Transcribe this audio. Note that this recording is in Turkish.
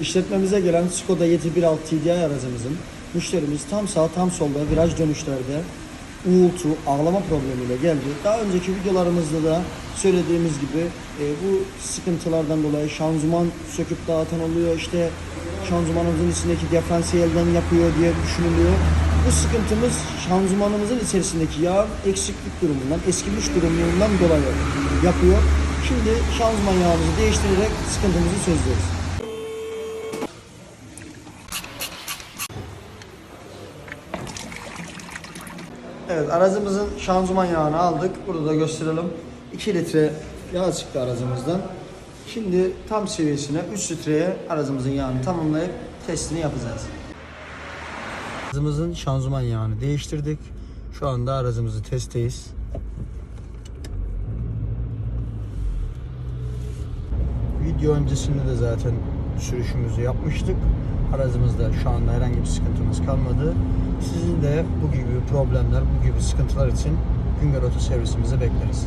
İşletmemize gelen Skoda Yeti 1.6 TDI aracımızın müşterimiz tam sağ tam solda viraj dönüşlerde uğultu, ağlama problemiyle geldi. Daha önceki videolarımızda da söylediğimiz gibi e, bu sıkıntılardan dolayı şanzıman söküp dağıtan oluyor. İşte şanzımanımızın içindeki diferansiyelden yapıyor diye düşünülüyor. Bu sıkıntımız şanzımanımızın içerisindeki yağ eksiklik durumundan, eskimiş durumundan dolayı yapıyor. Şimdi şanzıman yağımızı değiştirerek sıkıntımızı çözüyoruz. Evet aracımızın şanzıman yağını aldık. Burada da gösterelim. 2 litre yağ çıktı aracımızdan. Şimdi tam seviyesine 3 litreye aracımızın yağını tamamlayıp testini yapacağız. Aracımızın şanzıman yağını değiştirdik. Şu anda aracımızı testteyiz. Video öncesinde de zaten sürüşümüzü yapmıştık. Aracımızda şu anda herhangi bir sıkıntımız kalmadı. Sizin de bu gibi problemler, bu gibi sıkıntılar için Güngör Oto servisimizi bekleriz.